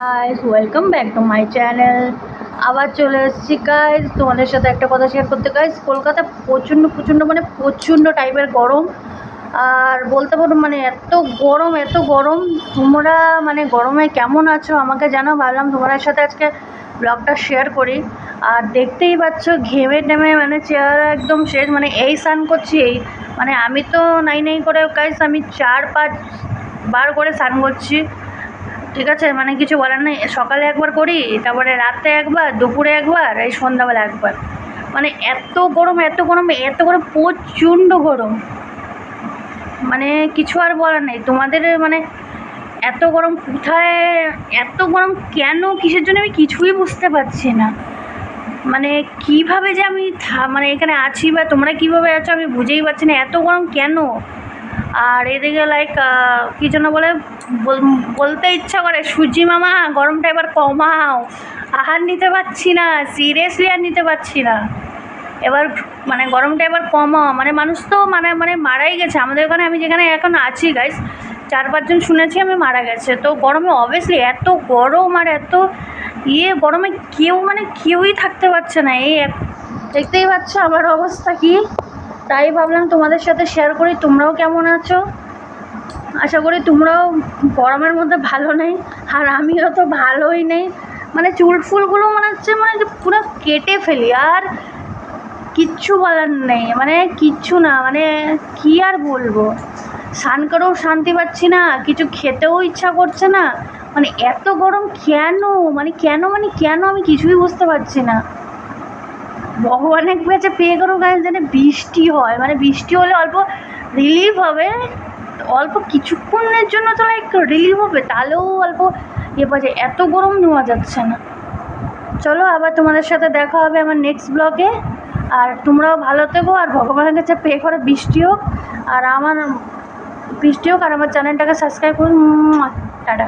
Guys welcome back to my channel আবার চলে এসেছি গাইস তোমাদের সাথে একটা কথা শেয়ার করতে গাইস কলকাতা প্রচণ্ড প্রচণ্ড মানে প্রচণ্ড টাইপের গরম। আর বলতে পারো মানে এত গরম এত গরম, তোমরা মানে গরমে কেমন আছো আমাকে জানাও, ভাবলাম তোমাদের সাথে আজকে ব্লগটা শেয়ার করি। আর দেখতেই পাচ্ছ, ঘেমে টেমে মানে চেয়ার একদম শেষ মানে এই স্নান করছি, এই মানে আমি তো নাই নাই করে গাইস আমি চার পাঁচ বার করে স্নান করছি। ঠিক আছে মানে কিছু বলার নেই। সকালে একবার করি, তারপরে রাতে একবার, দুপুরে একবার, এই সন্ধ্যাবেলা একবার। মানে এত গরম এত গরম এত গরম, প্রচণ্ড গরম। মানে কিছু আর বলার নেই। তোমাদের মানে এত গরম কোথায়, এত গরম কেন, কিসের জন্য আমি কিছুই বুঝতে পারছি না। মানে কীভাবে যে আমি মানে এখানে আছি বা তোমরা কীভাবে আছো আমি বুঝেই পারছি না। এত গরম কেন? আর এদিকে লাইক কী জন্য বলে, বল- বলতে ইচ্ছা করে, সুজি মামা, গরমটা এবার কমাও। আহার নিতে পারছি না সিরিয়াসলি আর নিতে পারছি না। এবার মানে গরমটা এবার কমাও। মানে মানুষ তো মানে মানে মারাই গেছে। আমাদের ওখানে, আমি যেখানে এখন আছি গাইস চার পাঁচজন শুনেছি আমি মারা গেছে। তো গরমে অবভিয়াসলি এত গরম আর এত ইয়ে গরমে কেউ মানে কেউই থাকতে পারছে না। এই দেখতেই পাচ্ছ আমার অবস্থা কি? তাই ভাবলাম তোমাদের সাথে শেয়ার করি। তোমরাও কেমন আছো? আশা করি তোমরাও গরমের মধ্যে ভালো নেই। আর আমিও তো ভালোই নেই। মানে চুল ফুলগুলো মনে হচ্ছে মানে পুরো কেটে ফেলি। আর কিচ্ছু বলার নেই। মানে কিচ্ছু না। মানে কি আর বলব? স্নান করেও শান্তি পাচ্ছি না। কিছু খেতেও ইচ্ছা করছে না। মানে এত গরম কেন? মানে কেন? মানে কেন আমি কিছুই বুঝতে পারছি না। ভগবানের কাছে প্রে করো গাছ যেন বৃষ্টি হয়। মানে বৃষ্টি হলে অল্প রিলিফ হবে। অল্প কিছুক্ষণের জন্য তো লাইক রিলিফ হবে, তাহলেও অল্প ইয়ে পাওয়া যায়। এত গরম নেওয়া যাচ্ছে না। চলো, আবার তোমাদের সাথে দেখা হবে আমার নেক্সট ব্লগে আর তোমরাও ভালো থেকো, আর ভগবানের কাছে পে করো, বৃষ্টি হোক। আর আমার, বৃষ্টি হোক, আর আমার চ্যানেলটাকে সাবস্ক্রাইব করুন টাটা।